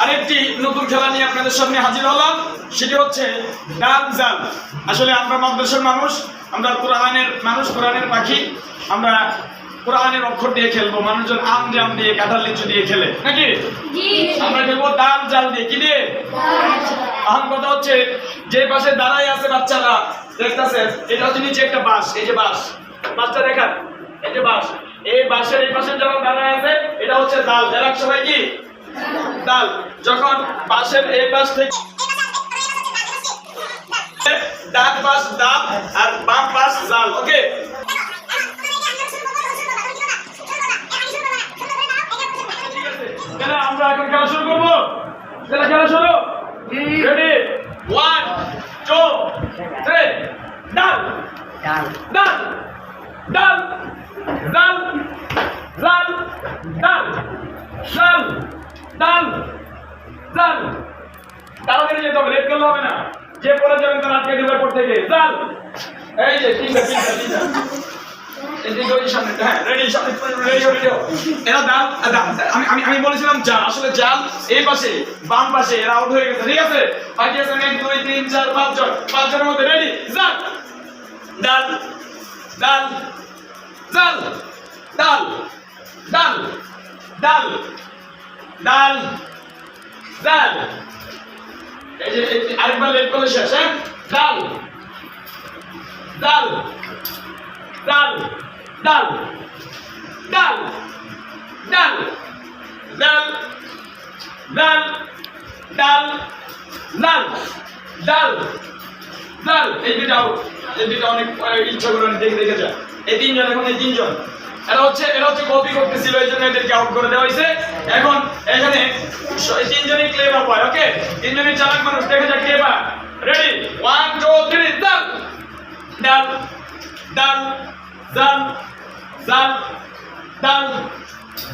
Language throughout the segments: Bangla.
আরেকটি নতুন খেলা নিয়ে আপনাদের সামনে হাজির হলাম সেটি হচ্ছে ডাল জাল। আসলে আমরা মাদ্রাসার মানুষ আমরা কোরআনের মানুষ কোরআনের পাখি। আমরা কোরআনের অক্ষর দিয়ে খেলব মানুষজন আম জাম দিয়ে কাঁঠাল লিচু দিয়ে খেলে। নাকি? আমরা খেলব ডাল জাল দিয়ে। কি দিয়ে? এখন কথা হচ্ছে যে পাশে দাঁড়াই আছে বাচ্চারা দেখতেছে এটা হচ্ছে নিচে একটা বাস এই যে বাঁশ। বাচ্চা দেখান এই যে বাঁশ। এই বাঁশের এই পাশে যখন দাঁড়ায় আছে এটা হচ্ছে ডাল। যারা সবাই কি ডাল যখন বাঁশের এই পাশ থেকে ডান পাশ ডাল আর বাম পাশ জাল ওকে? আমরা এখন খেলা শুরু করব। খেলা শুরু। রেডি ওয়ান টু থ্রি ডাল ডাল ডাল ডাল ডাল ডাল ডাল ডাল ডাল ডাল তাড়াতাড়ি যেতে হবে লেট করলে হবে না। যে পরে যাবেন তার আটকে দেবে পর থেকে ডাল এই যে এরা ডাল ডাল, আমি বলেছিলাম জাল আসলে জাল এই পাশে বাম পাশে এরা আউট হয়ে গেছে ঠিক আছে? বাকি আছে এক দুই তিন চার পাঁচ জন পাঁচ জনের মধ্যে রেডি জাল ডাল ডাল ডাল ডাল ডাল ডাল ডাল ডাল এই যে আরেকবার লেট করলে শেষ হ্যাঁ? ডাল ডাল ডাল ডাল ডাল ডাল ডাল ডাল ডাল ডাল ডাল ডাল এই দুটো out। এই দুটো অনেক ইচ্ছা করে দেখে দেখে এই তিনজন এখন, এই তিনজন। এরা হচ্ছে এরা হচ্ছে কপি করতেছিল, এই জন্য এদেরকে আউট করে দেওয়া হয়েছে। এখন এখানে তিনজনই ক্লেভার পায় ওকে তিনজনই চালাক মানুষ দেখে যাক কে বা রেডি ওয়ান টু থ্রি ডাল ডাল ডাল জাল জাল ডাল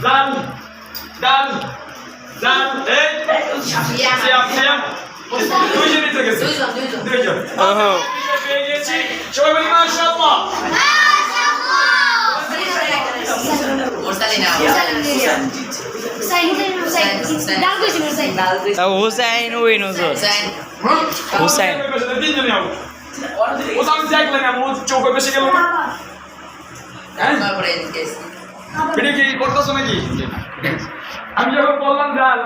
জাল ডাল জাল এই সিয়াম সিয়াম দুইজনই তো গেছে দুইজন, দুইজন। দুইজন পেয়ে গেছি সবাই মাশাআল্লাহ হুসাইন উইন হুজুর হুসাইন চৌকে বেশি গেল না এটা কি করতেছো নাকি আমি যখন বললাম ডাল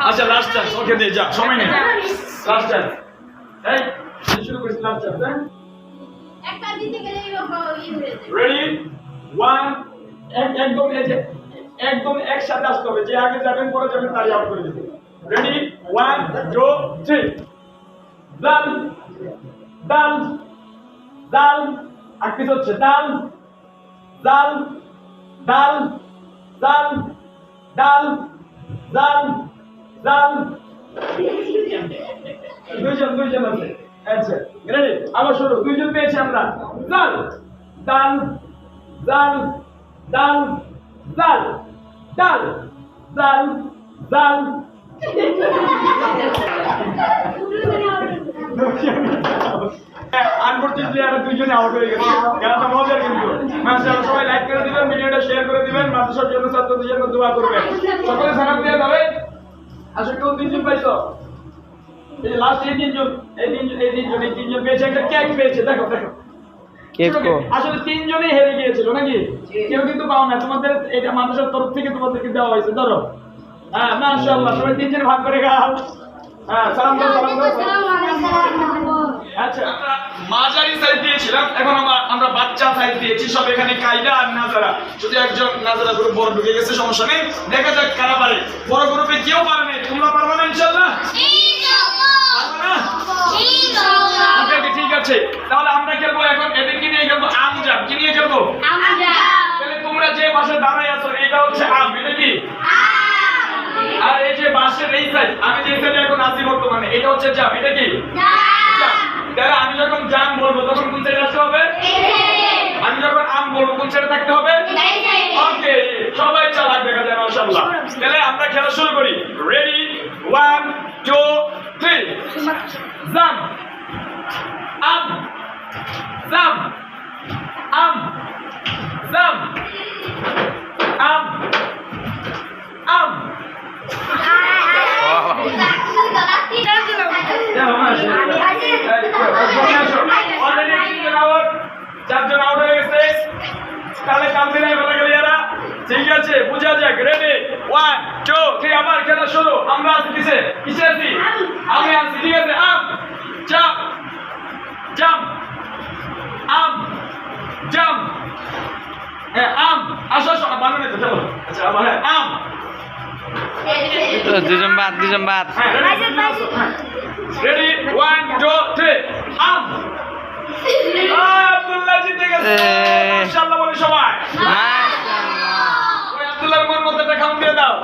আচ্ছা লাস্ট চান্স ওকে দিয়ে যা সময় নেই লাস্ট চান্স এই শুরু করিস লাস্ট চান্স হ্যাঁ? রেডি ওয়ান একদম এই যে একদম একসাথে আসতে হবে। যে আগে যাবেন পরে যাবেন তাই আউট করে দিতে রেডি ওয়ান টু থ্রি ডাল ডাল ডাল আর কিছু হচ্ছে ডাল ডাল ডাল ডাল ডাল ডাল ডাল দুইজন দুইজন আছে। আচ্ছা রেডি আবার শুরু। দুইজন পেয়েছি আমরা। জাল দাল জাল দাল জাল ডাল জাল জাল। আনফরচুনেটলি আমরা দুইজনে মজার কিন্তু। মাশাআল্লাহ, সবাই লাইক করে দিবেন, ভিডিওটা শেয়ার করে দিবেন। মাদ্রাসার জন্য ছাত্রদের জন্য করবেন। সকলে সালাম দিয়ে যাবেন। পাইছো? এই লাস্ট এই তিনজন এই তিনজন এই তিনজন এই তিনজন পেয়েছে একটা কেক পেয়েছে দেখো দেখো। আসলে তিনজনই হেরে গিয়েছিল নাকি? কেউ কিন্তু পাও না তোমাদের এটা মানুষের তরফ থেকে তোমাদেরকে দেওয়া হয়েছে ধরো। হ্যাঁ মাশাআল্লাহ সবাই তিনজন ভাগ করে খাও। হ্যাঁ সালাম দাও সালাম দাও। আচ্ছা আমরা মাঝারি সাইজ দিয়েছিলাম এখন আমরা আমরা বাচ্চা সাইজ দিয়েছি সব এখানে কাইদা আর নাজারা। যদি একজন নাজারা গ্রুপ বড় ঢুকে গেছে সমস্যা নেই। দেখা যাক কারা পারে। বড় গ্রুপে কেউ পারে নাই তোমরা পারবে না ইনশাআল্লাহ পারবে না ওকে ওকে, ঠিক আছে তাহলে আমরা খেলব এখন এদেরকে নিয়ে খেলব আম জাম কি নিয়ে খেলব তাহলে তোমরা যে দাঁড়াই আছো এটা হচ্ছে আম এটা কি? আর এই যে বাঁশের এই সাইড আমি যে সাইডে এখন আছি বর্তমানে এটা হচ্ছে জাম এটা কি? তাহলে আমি যখন জাম বলব তখন কোন সাইডে আসতে হবে? আমি যখন আম বলব কোন সাইডে থাকতে হবে? ওকে সবাই চালাক দেখা যায় মাশাআল্লাহ। তাহলে আমরা খেলা শুরু করি। রেডি ওয়ান টু থ্রি জাম। আম। জাম আম জাম আম আম চারজন আউট হয়ে গেছে কাল দিনে বলে গেল এরা। ঠিক আছে বুঝা যাক রেডি ওয়ান টু থ্রি আবার খেলা শুরু। আমরা আছি কিসে? কিসে আছি আমি আছি ঠিক আছে আম জাম জাম আম জাম হ্যাঁ আম আসো আসো বানানো চলো। আচ্ছা আবার হ্যাঁ আম দুজন বাদ দুজন বাদ। হ্যাঁ রেডি ওয়ান টু থ্রি আম আব্দুল্লাহ জিতে গেছে এ। মাশাআল্লাহ বলে সবাই মাশাআল্লাহ। ওই আব্দুল্লাহর মন মধ্যে একটা খাউন দিয়ে দাও।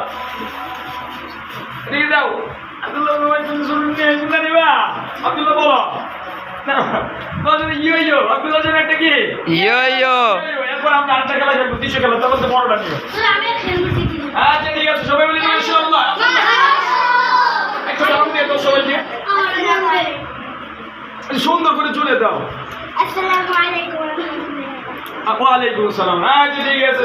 আব্দুল্লাহ তুমি শুনুন আব্দুল্লাহ বলো ইয়ো ইয়ো আব্দুল্লাহ যেন একটা কি? ইয়ো ইয়ো। ইয়ো, এরপর আমরা আরেকটা খেলা খেলব তিনশো খেলা তখন তো বড়টা নিও আচ্ছা ঠিক আছে সবাই মিলে মাশাআল্লাহ একটা দিয়ে সবাইকে। সুন্দর করে চলে দাও। আসসালামু আলাইকুম। ওয়া রাহমাতুল্লাহি ওয়ালাইকুম আসসালাম। আচ্ছা ঠিক আছে।